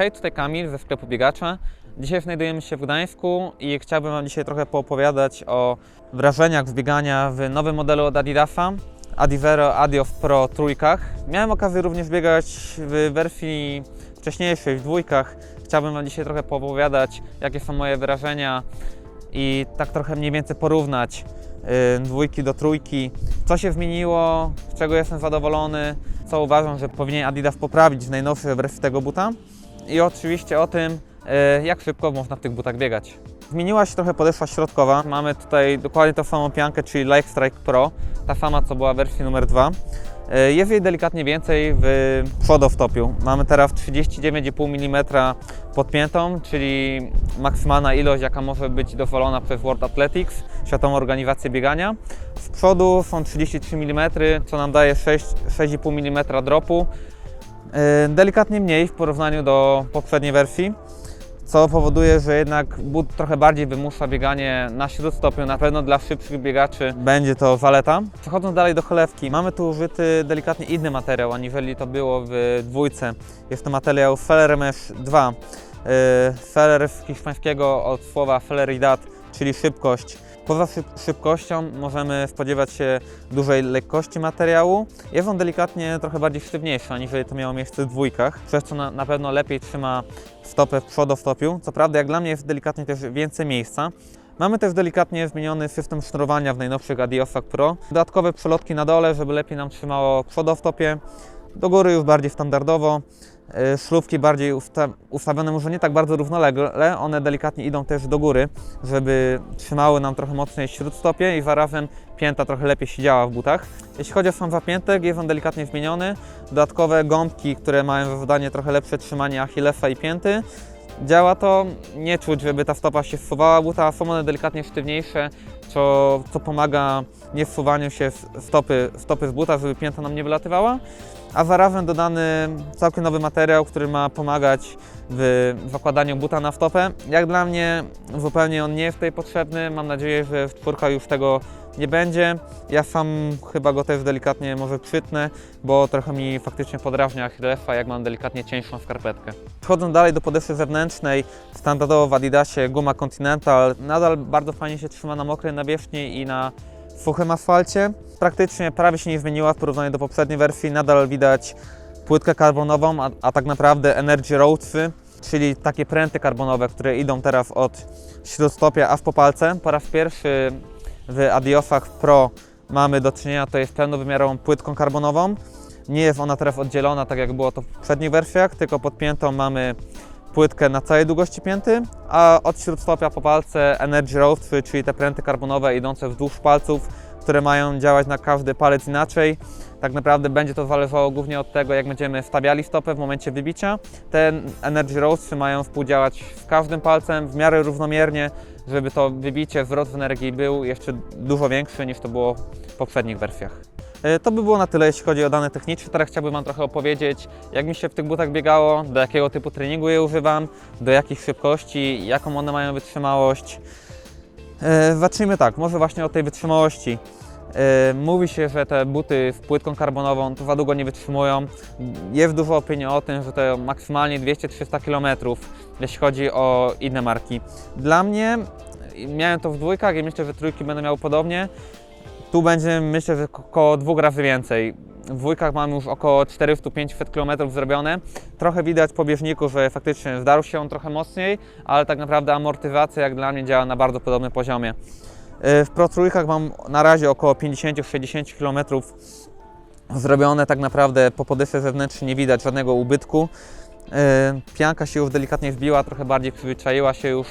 Hej, tutaj Kamil ze sklepu Biegacza. Dzisiaj znajdujemy się w Gdańsku i chciałbym Wam dzisiaj trochę poopowiadać o wrażeniach z biegania w nowym modelu od Adidasa, Adivero Adiof Pro trójkach. Miałem okazję również biegać w wersji wcześniejszej, w dwójkach. Chciałbym Wam dzisiaj trochę poopowiadać, jakie są moje wrażenia i tak trochę mniej więcej porównać y, dwójki do trójki, co się zmieniło, z czego jestem zadowolony, co uważam, że powinien Adidas poprawić w najnowszej wersji tego buta i oczywiście o tym, y, jak szybko można w tych butach biegać. Zmieniła się trochę podeszwa środkowa. Mamy tutaj dokładnie tą samą piankę, czyli Like Strike Pro, ta sama co była w wersji numer 2. Y, Jest jej delikatnie więcej w przodostopiu. Mamy teraz 39,5 mm podpiętą, czyli maksymalna ilość, jaka może być dozwolona przez World Athletics, Światową Organizację Biegania. Z przodu są 33 mm, co nam daje 6 6,5 mm dropu. Delikatnie mniej w porównaniu do poprzedniej wersji, co powoduje, że jednak but trochę bardziej wymusza bieganie na śródstopiu. Na pewno dla szybszych biegaczy będzie to zaleta. Przechodząc dalej do cholewki, mamy tu użyty delikatnie inny materiał, aniżeli to było w dwójce. Jest to materiał Feller Mesh 2. Yy, Feller z hiszpańskiego od słowa Feleridad, czyli szybkość. Poza szyb szybkością możemy spodziewać się dużej lekkości materiału. Jest on delikatnie trochę bardziej sztywniejszy, aniżeli to miało miejsce w dwójkach, przez co na, na pewno lepiej trzyma stopę w przodostopiu. Co prawda, jak dla mnie jest delikatnie też więcej miejsca. Mamy też delikatnie zmieniony system sznurowania w najnowszych Adiosach Pro. Dodatkowe przelotki na dole, żeby lepiej nam trzymało przodostopie. Do góry już bardziej standardowo. Yy, Szlówki bardziej usta ustawione może nie tak bardzo równolegle, one delikatnie idą też do góry, żeby trzymały nam trochę mocniej śródstopie i zarazem pięta trochę lepiej siedziała w butach. Jeśli chodzi o sam zapiętek, jest on delikatnie zmieniony. Dodatkowe gąbki, które mają za zadanie trochę lepsze trzymanie Achillesa i pięty. Działa to, nie czuć, żeby ta stopa się wsuwała, buta są one delikatnie sztywniejsze, co, co pomaga nie wsuwaniu się stopy, stopy z buta, żeby pięta nam nie wylatywała. A zarazem dodany całkiem nowy materiał, który ma pomagać w zakładaniu buta na stopę. Jak dla mnie zupełnie on nie jest tutaj potrzebny, mam nadzieję, że w czwórka już tego nie będzie. Ja sam chyba go też delikatnie może przytnę, bo trochę mi faktycznie podrażnia Achillesa, jak mam delikatnie cieńszą skarpetkę. Przechodząc dalej do podeszwy zewnętrznej, standardowo w Adidasie guma Continental nadal bardzo fajnie się trzyma na mokrej nawierzchni i na suchym asfalcie. Praktycznie prawie się nie zmieniła w porównaniu do poprzedniej wersji, nadal widać płytkę karbonową, a, a tak naprawdę Energy Roadsy, czyli takie pręty karbonowe, które idą teraz od śródstopia aż po palce. Po raz pierwszy w Adiosach Pro mamy do czynienia to jest pełnowymiarową płytką karbonową. Nie jest ona teraz oddzielona tak jak było to w poprzednich wersjach, tylko podpiętą mamy płytkę na całej długości pięty, a od śródstopia po palce Energy Roads, czyli te pręty karbonowe idące wzdłuż palców, które mają działać na każdy palec inaczej. Tak naprawdę będzie to zależało głównie od tego, jak będziemy stawiali stopę w momencie wybicia. Te Energy Roadsy mają współdziałać z każdym palcem w miarę równomiernie, żeby to wybicie, zwrot w energii był jeszcze dużo większy niż to było w poprzednich wersjach. E, To by było na tyle, jeśli chodzi o dane techniczne. Teraz chciałbym Wam trochę opowiedzieć, jak mi się w tych butach biegało, do jakiego typu treningu je używam, do jakich szybkości, jaką one mają wytrzymałość. E, Zacznijmy tak, może właśnie od tej wytrzymałości. E, Mówi się, że te buty z płytką karbonową to za długo nie wytrzymują. Jest dużo opinii o tym, że to maksymalnie 200-300 km, jeśli chodzi o inne marki. Dla mnie, miałem to w dwójkach i myślę, że trójki będę miał podobnie. Tu będzie myślę, że ko- około dwóch razy więcej. W dwójkach mam już około 400-500 km zrobione. Trochę widać po bieżniku, że faktycznie zdarł się on trochę mocniej, ale tak naprawdę amortyzacja jak dla mnie działa na bardzo podobnym poziomie. Yy, W Pro trójkach mam na razie około 50-60 km zrobione tak naprawdę po podeszwie zewnętrznej nie widać żadnego ubytku. Yy, Pianka się już delikatnie wbiła, trochę bardziej przyzwyczaiła się już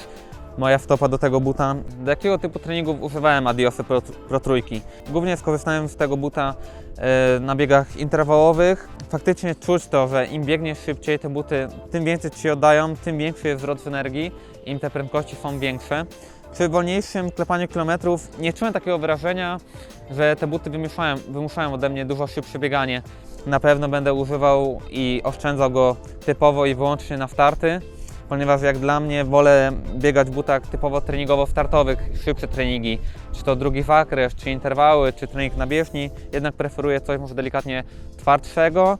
moja stopa do tego buta. Do jakiego typu treningów używałem Adiosy Pro, Pro trójki? Głównie skorzystałem z tego buta e, na biegach interwałowych. Faktycznie czuć to, że im biegniesz szybciej, te buty tym więcej Ci oddają, tym większy jest zwrot w energii, im te prędkości są większe. Przy wolniejszym klepaniu kilometrów nie czułem takiego wrażenia, że te buty wymuszają, wymuszają ode mnie dużo szybsze bieganie. Na pewno będę używał i oszczędzał go typowo i wyłącznie na starty ponieważ jak dla mnie wolę biegać w butach typowo treningowo-startowych, szybsze treningi, czy to drugi zakres, czy interwały, czy trening na bieżni, jednak preferuję coś może delikatnie twardszego.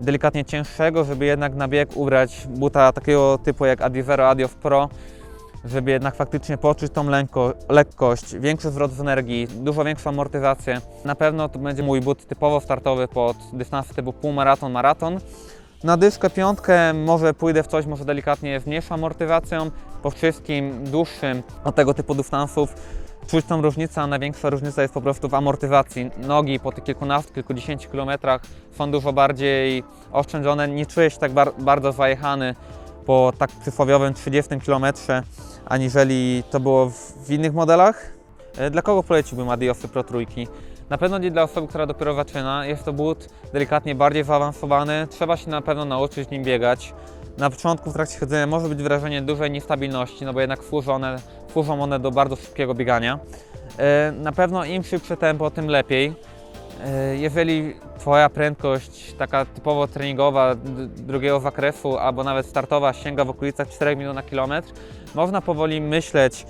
delikatnie cięższego, żeby jednak na bieg ubrać buta takiego typu jak Adivero Adiof Pro, żeby jednak faktycznie poczuć tą lekko, lekkość, większy zwrot w energii, dużo większą amortyzację. Na pewno to będzie mój but typowo startowy pod dystanse typu półmaraton, maraton. Na dyszkę piątkę może pójdę w coś może delikatnie z mniejszą amortyzacją, po wszystkim dłuższym od tego typu dystansów czuć tą różnicę, a największa różnica jest po prostu w amortyzacji. Nogi po tych kilkunastu, kilkudziesięciu kilometrach są dużo bardziej oszczędzone, nie czuję się tak bar- bardzo zajechany po tak przysłowiowym 30 kilometrze, aniżeli to było w, w innych modelach. E, Dla kogo poleciłbym Adiosy Pro Trójki? Na pewno nie dla osoby, która dopiero zaczyna. Jest to but delikatnie bardziej zaawansowany. Trzeba się na pewno nauczyć nim biegać. Na początku w trakcie chodzenia może być wrażenie dużej niestabilności, no bo jednak służą one, służą one do bardzo szybkiego biegania. E, Na pewno im szybsze tempo, tym lepiej. E, Jeżeli Twoja prędkość taka typowo treningowa drugiego zakresu albo nawet startowa sięga w okolicach 4 minut na kilometr, można powoli myśleć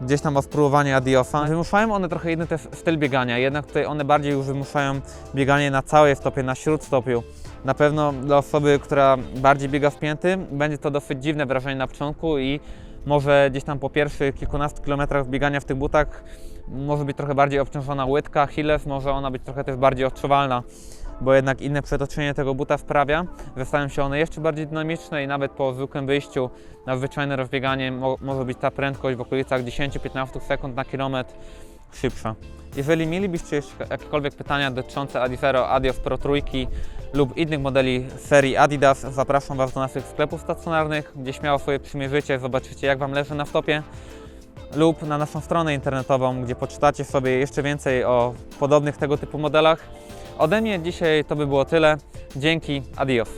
gdzieś tam o spróbowaniu Adiosa. Wymuszają one trochę inny też styl biegania, jednak tutaj one bardziej już wymuszają bieganie na całej stopie, na śródstopiu. Na pewno dla osoby, która bardziej biega w pięty, będzie to dosyć dziwne wrażenie na początku i może gdzieś tam po pierwszych kilkunastu kilometrach biegania w tych butach może być trochę bardziej obciążona łydka, Achilles, może ona być trochę też bardziej odczuwalna, bo jednak inne przetoczenie tego buta sprawia, że stają się one jeszcze bardziej dynamiczne i nawet po zwykłym wyjściu na zwyczajne rozbieganie mo- może być ta prędkość w okolicach 10-15 sekund na kilometr szybsza. Jeżeli mielibyście jeszcze jakiekolwiek pytania dotyczące Adifero Adios Pro Trójki lub innych modeli serii Adidas, zapraszam Was do naszych sklepów stacjonarnych, gdzie śmiało sobie przymierzycie, zobaczycie jak Wam leży na stopie lub na naszą stronę internetową, gdzie poczytacie sobie jeszcze więcej o podobnych tego typu modelach. Ode mnie dzisiaj to by było tyle. Dzięki, adios.